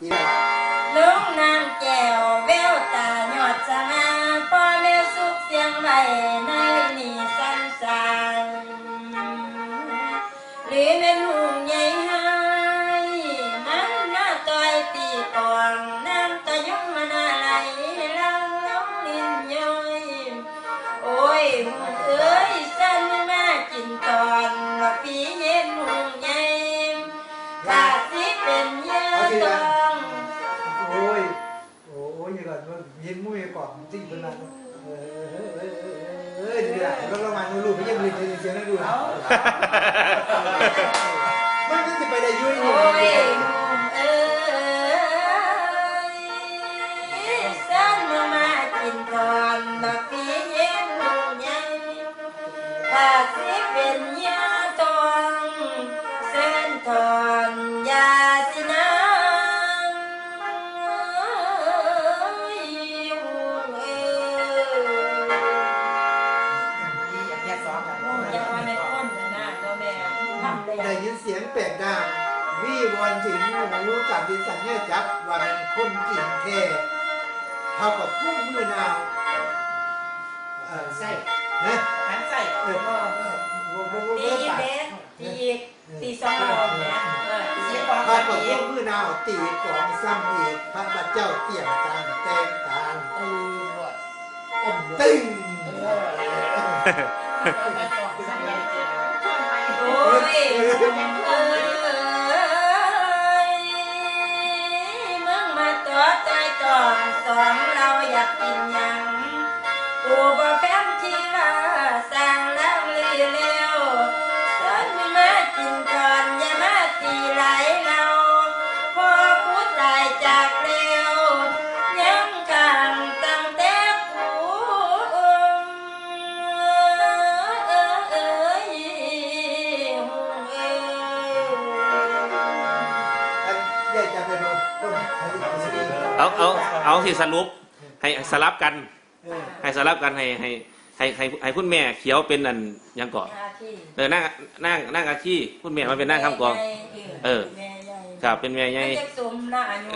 ที่นั่นลุงนางแก้วแววตาหยอดสง่าพ่อแม่สุขเสียงไว้ในนี่สันสานหรือแม่ลุงใหญ่ใอนมันเย็นมุ้ยก่อนจริงเป็นไรเออเออเออเออดีละแล้วระวังลูกไม่ยังรีบเสียงนั่นดูนะมันก็จะไปได้ยุ่ยยุ่ยมึงเอ้ยสันมาปีเย็นมึงถ้าสิเป็น ได้ยินเสียงแปลกดังวี่วอนถึงหูจับดินสันเนี่ยจับว่ามันคนกินแค่เท่ากับพวกมือนาวเออใส่นะหันใส่เออเออเออโว้โว้โว้ตีโว้ปากเด็กตีอีกตีสองรอบเนี่ยเออตีเสียอีกบอลพระกักับบพเอีวยกมือนาวตีกลองซ้ำอีกพระบัดเจ้าเตี่ยมตามแต่งตามเอออมตึ้ง ใจต่อสองเราอยากกินยังกูบ่แพ้ชีว่าสั่งแล้วลีเร็วสอนม่มากินก่อนอย่ามาตีไหลเราพอผู้ตายจากเร็วยังกังตั้งแต่กูเอ้ยเอ้ยเอ้ยอันใหญ่จะไปดูต้นไม้ที่ เอาเอาเอาที่สรุปให้สลับกันเออให้สลับกันให้ให้ให้ให้ให้คุณแม่เขียวเป็นอันหยังเกาะหน้าที่เออนั่งนั่งนั่งอาชีคุณแม่มาเป็นนั่งคำกอง เออแม่ใหญ่ครับเป็นแม่ใหญ่ไม่จะสมหน้าอายุ